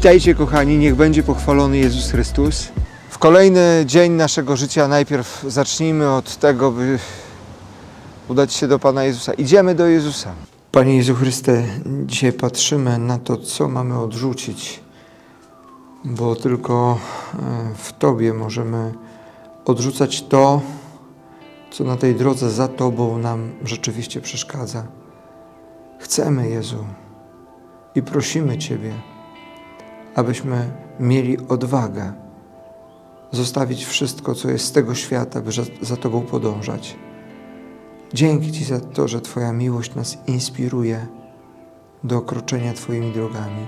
Witajcie kochani, niech będzie pochwalony Jezus Chrystus. W kolejny dzień naszego życia najpierw zacznijmy od tego, by udać się do Pana Jezusa. Idziemy do Jezusa. Panie Jezu Chryste, dzisiaj patrzymy na to, co mamy odrzucić, bo tylko e, w Tobie możemy odrzucać to, co na tej drodze za Tobą nam rzeczywiście przeszkadza. Chcemy, Jezu, i prosimy Ciebie, abyśmy mieli odwagę zostawić wszystko, co jest z tego świata, by za, Tobą podążać. Dzięki Ci za to, że Twoja miłość nas inspiruje do kroczenia Twoimi drogami.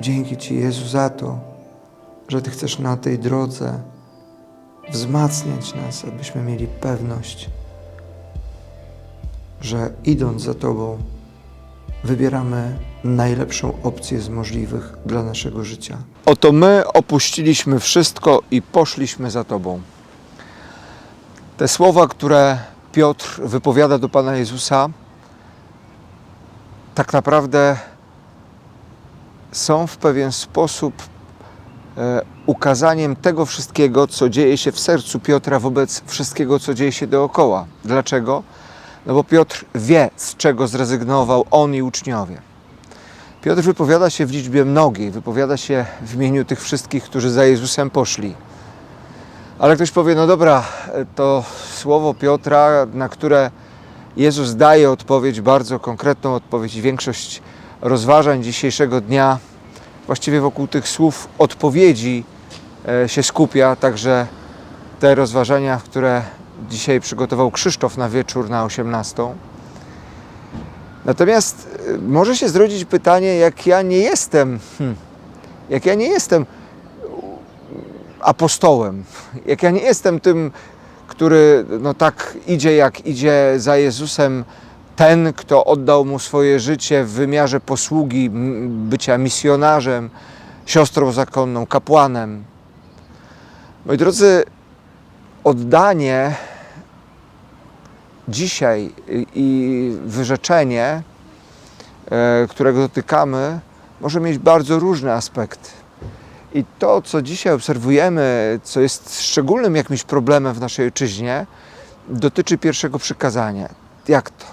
Dzięki Ci, Jezu, za to, że Ty chcesz na tej drodze wzmacniać nas, abyśmy mieli pewność, że idąc za Tobą, wybieramy najlepszą opcję z możliwych dla naszego życia. Oto my opuściliśmy wszystko i poszliśmy za Tobą. Te słowa, które Piotr wypowiada do Pana Jezusa, tak naprawdę są w pewien sposób e, ukazaniem tego wszystkiego, co dzieje się w sercu Piotra wobec wszystkiego, co dzieje się dookoła. Dlaczego? No bo Piotr wie, z czego zrezygnował on i uczniowie. Piotr wypowiada się w liczbie mnogiej, wypowiada się w imieniu tych wszystkich, którzy za Jezusem poszli. Ale ktoś powie, no dobra, to słowo Piotra, na które Jezus daje odpowiedź, bardzo konkretną odpowiedź. Większość rozważań dzisiejszego dnia właściwie wokół tych słów odpowiedzi e, się skupia, także te rozważania, które dzisiaj przygotował Krzysztof na wieczór na 18. Natomiast y, może się zrodzić pytanie, jak ja nie jestem, hmm, jak ja nie jestem apostołem, jak ja nie jestem tym, który no tak idzie, jak idzie za Jezusem, ten, kto oddał mu swoje życie w wymiarze posługi, bycia misjonarzem, siostrą zakonną, kapłanem. Moi drodzy, oddanie dzisiaj i wyrzeczenie, e, którego dotykamy, może mieć bardzo różne aspekty. I to, co dzisiaj obserwujemy, co jest szczególnym jakimś problemem w naszej ojczyźnie, dotyczy pierwszego przykazania. Jak to?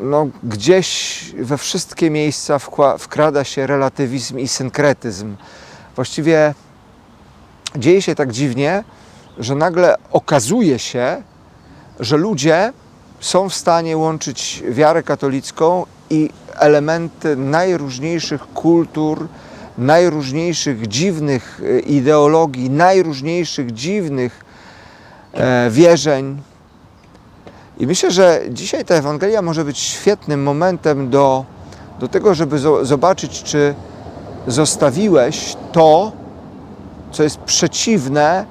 No, gdzieś we wszystkie miejsca wkrada się relatywizm i synkretyzm. Właściwie dzieje się tak dziwnie, że nagle okazuje się, że ludzie są w stanie łączyć wiarę katolicką i elementy najróżniejszych kultur, najróżniejszych dziwnych e, ideologii, najróżniejszych dziwnych e, wierzeń. I myślę, że dzisiaj ta Ewangelia może być świetnym momentem do, do tego, żeby zo- zobaczyć, czy zostawiłeś to, co jest przeciwne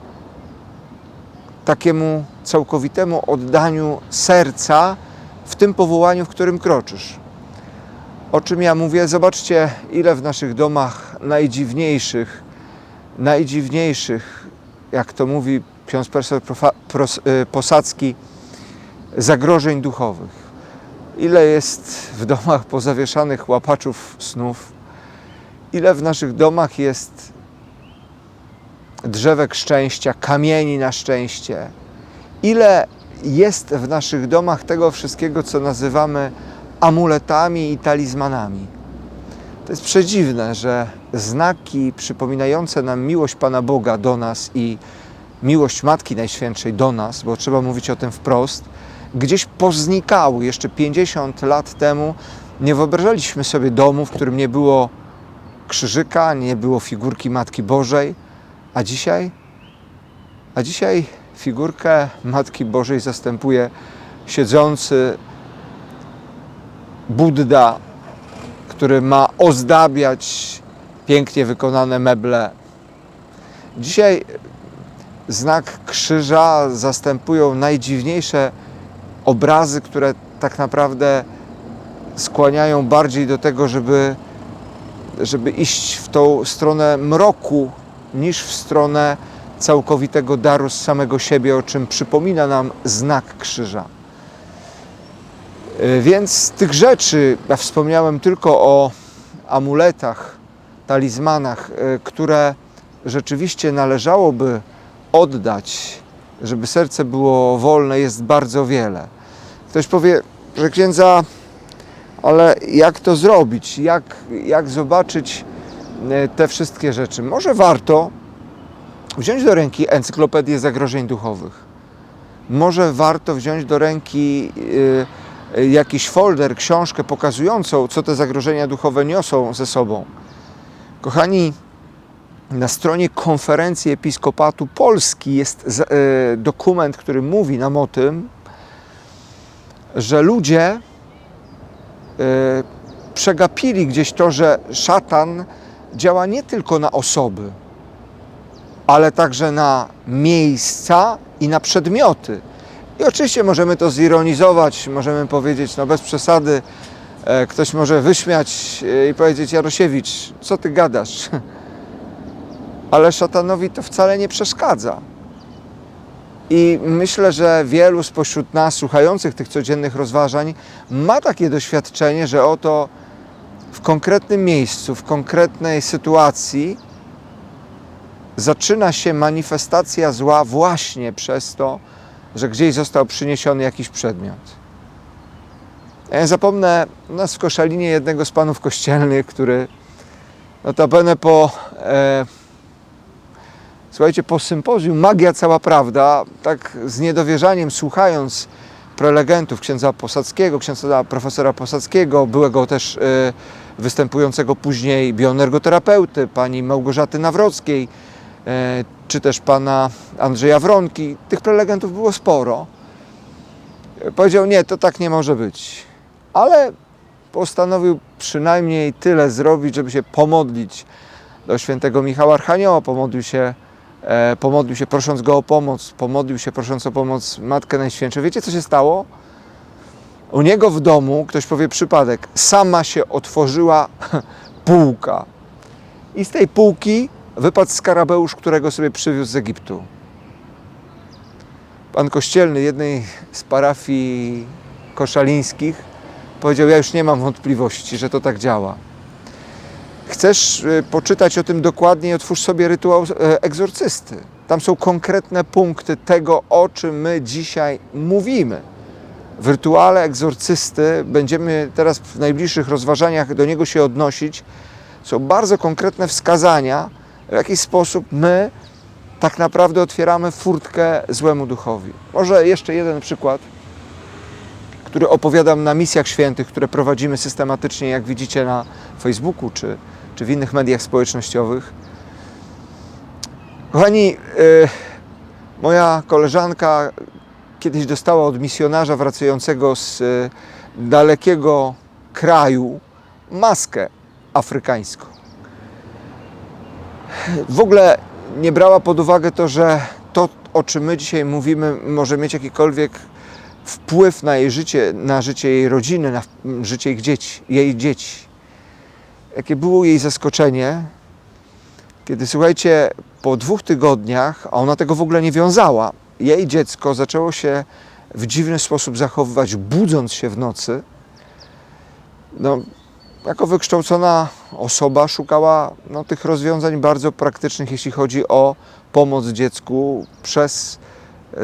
takiemu całkowitemu oddaniu serca w tym powołaniu, w którym kroczysz. O czym ja mówię? Zobaczcie, ile w naszych domach najdziwniejszych, najdziwniejszych, jak to mówi ksiądz profesor y, Posadzki, zagrożeń duchowych. Ile jest w domach pozawieszanych łapaczów snów, ile w naszych domach jest drzewek szczęścia, kamieni na szczęście. Ile jest w naszych domach tego wszystkiego, co nazywamy amuletami i talizmanami. To jest przedziwne, że znaki przypominające nam miłość Pana Boga do nas i miłość Matki Najświętszej do nas, bo trzeba mówić o tym wprost, gdzieś poznikały. Jeszcze 50 lat temu nie wyobrażaliśmy sobie domu, w którym nie było krzyżyka, nie było figurki Matki Bożej, a dzisiaj? A dzisiaj figurkę Matki Bożej zastępuje siedzący Buddha, który ma ozdabiać pięknie wykonane meble. Dzisiaj znak krzyża zastępują najdziwniejsze obrazy, które tak naprawdę skłaniają bardziej do tego, żeby, żeby iść w tą stronę mroku, niż w stronę całkowitego daru z samego siebie, o czym przypomina nam znak krzyża. Y, Więc z tych rzeczy, ja wspomniałem tylko o amuletach, talizmanach, e, które rzeczywiście należałoby oddać, żeby serce było wolne, jest bardzo wiele. Ktoś powie, że księdza, ale jak to zrobić? Jak, jak zobaczyć e, te wszystkie rzeczy? Może warto wziąć do ręki encyklopedię zagrożeń duchowych. Może warto wziąć do ręki y, jakiś folder, książkę pokazującą, co te zagrożenia duchowe niosą ze sobą. Kochani, na stronie konferencji Episkopatu Polski jest y, dokument, który mówi nam o tym, że ludzie przegapili gdzieś to, że szatan działa nie tylko na osoby, ale także na miejsca i na przedmioty. I oczywiście możemy to zironizować, możemy powiedzieć, no bez przesady, e, ktoś może wyśmiać e, i powiedzieć, Jarosiewicz, co ty gadasz? Ale szatanowi to wcale nie przeszkadza. I myślę, że wielu spośród nas, słuchających tych codziennych rozważań, ma takie doświadczenie, że oto w konkretnym miejscu, w konkretnej sytuacji zaczyna się manifestacja zła właśnie przez to, że gdzieś został przyniesiony jakiś przedmiot. Ja zapomnę nas w Koszalinie jednego z panów kościelnych, który notabene po e, słuchajcie, po sympozjum Magia Cała Prawda, tak z niedowierzaniem słuchając prelegentów księdza Posadzkiego, księdza profesora Posadzkiego, byłego też e, występującego później bioenergoterapeuty, pani Małgorzaty Nawrockiej, e, czy też pana Andrzeja Wronki. Tych prelegentów było sporo. E, Powiedział, nie, to tak nie może być. Ale postanowił przynajmniej tyle zrobić, żeby się pomodlić do świętego Michała Archanioła, pomodlił się, e, pomodlił się prosząc go o pomoc, pomodlił się prosząc o pomoc Matkę Najświętszą. Wiecie, co się stało? U niego w domu, ktoś powie przypadek, sama się otworzyła półka. I z tej półki wypadł skarabeusz, którego sobie przywiózł z Egiptu. Pan kościelny jednej z parafii koszalińskich powiedział: Ja już nie mam wątpliwości, że to tak działa. Chcesz y, poczytać o tym dokładniej, otwórz sobie rytuał e, egzorcysty. Tam są konkretne punkty tego, o czym my dzisiaj mówimy. W rytuale egzorcysty będziemy teraz w najbliższych rozważaniach do niego się odnosić. Są bardzo konkretne wskazania, w jaki sposób my tak naprawdę otwieramy furtkę złemu duchowi. Może jeszcze jeden przykład, który opowiadam na misjach świętych, które prowadzimy systematycznie, jak widzicie na Facebooku czy, czy w innych mediach społecznościowych. Kochani, y, moja koleżanka kiedyś dostała od misjonarza wracającego z y, dalekiego kraju maskę afrykańską. W ogóle nie brała pod uwagę to, że to, o czym my dzisiaj mówimy, może mieć jakikolwiek wpływ na jej życie, na życie jej rodziny, na życie ich dzieci, jej dzieci. Jakie było jej zaskoczenie, kiedy słuchajcie, po dwóch tygodniach, a ona tego w ogóle nie wiązała, jej dziecko zaczęło się w dziwny sposób zachowywać, budząc się w nocy. No, jako wykształcona osoba szukała no, tych rozwiązań bardzo praktycznych, jeśli chodzi o pomoc dziecku przez e,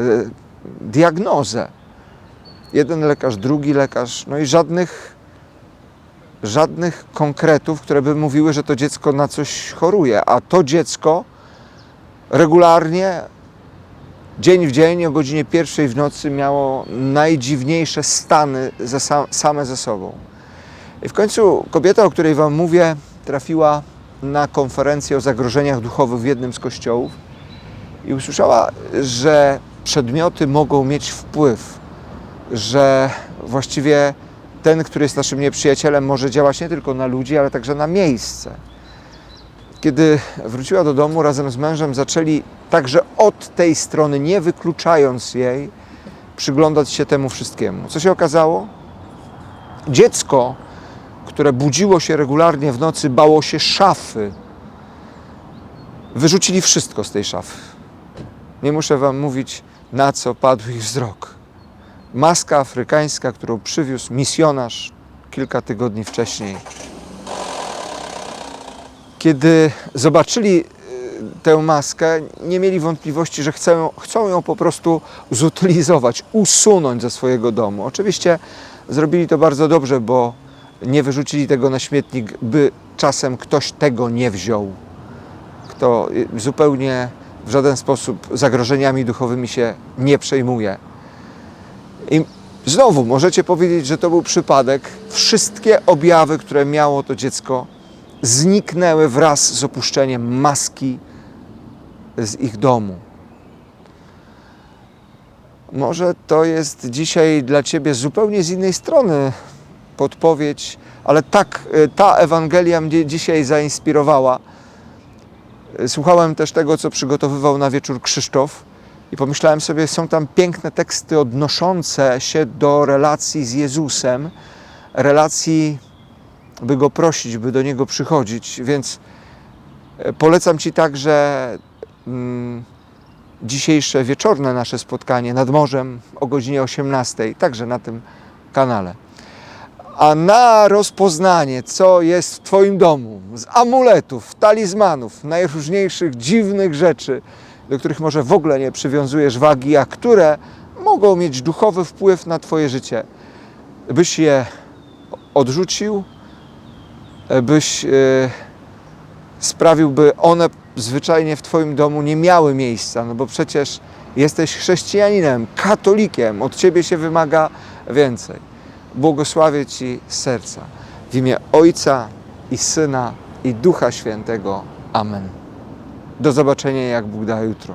diagnozę. Jeden lekarz, drugi lekarz, no i żadnych, żadnych konkretów, które by mówiły, że to dziecko na coś choruje, a to dziecko regularnie, dzień w dzień, o godzinie pierwszej w nocy miało najdziwniejsze stany sam, same ze sobą. I w końcu kobieta, o której Wam mówię, trafiła na konferencję o zagrożeniach duchowych w jednym z kościołów i usłyszała, że przedmioty mogą mieć wpływ, że właściwie ten, który jest naszym nieprzyjacielem, może działać nie tylko na ludzi, ale także na miejsce. Kiedy wróciła do domu razem z mężem, zaczęli także od tej strony, nie wykluczając jej, przyglądać się temu wszystkiemu. Co się okazało? Dziecko, które budziło się regularnie w nocy, bało się szafy. Wyrzucili wszystko z tej szafy. Nie muszę Wam mówić, na co padł ich wzrok. Maska afrykańska, którą przywiózł misjonarz kilka tygodni wcześniej, kiedy zobaczyli y, tę maskę, nie mieli wątpliwości, że chcą, chcą ją po prostu zutylizować, usunąć ze swojego domu. Oczywiście zrobili to bardzo dobrze, bo nie wyrzucili tego na śmietnik, by czasem ktoś tego nie wziął. Kto y, zupełnie w żaden sposób zagrożeniami duchowymi się nie przejmuje. I znowu możecie powiedzieć, że to był przypadek. Wszystkie objawy, które miało to dziecko, zniknęły wraz z opuszczeniem maski z ich domu. Może to jest dzisiaj dla Ciebie zupełnie z innej strony podpowiedź, ale tak y, ta Ewangelia mnie dzisiaj zainspirowała. Słuchałem też tego, co przygotowywał na wieczór Krzysztof i pomyślałem sobie, są tam piękne teksty odnoszące się do relacji z Jezusem, relacji, by Go prosić, by do Niego przychodzić, więc e, polecam Ci także mm, dzisiejsze wieczorne nasze spotkanie nad morzem o godzinie 18, także na tym kanale. A na rozpoznanie, co jest w Twoim domu, z amuletów, talizmanów, najróżniejszych dziwnych rzeczy, do których może w ogóle nie przywiązujesz wagi, a które mogą mieć duchowy wpływ na Twoje życie, byś je odrzucił, byś e, sprawił, by one zwyczajnie w Twoim domu nie miały miejsca, no bo przecież jesteś chrześcijaninem, katolikiem, od Ciebie się wymaga więcej. Błogosławię Ci serca. W imię Ojca i Syna i Ducha Świętego. Amen. Do zobaczenia, jak Bóg da jutro.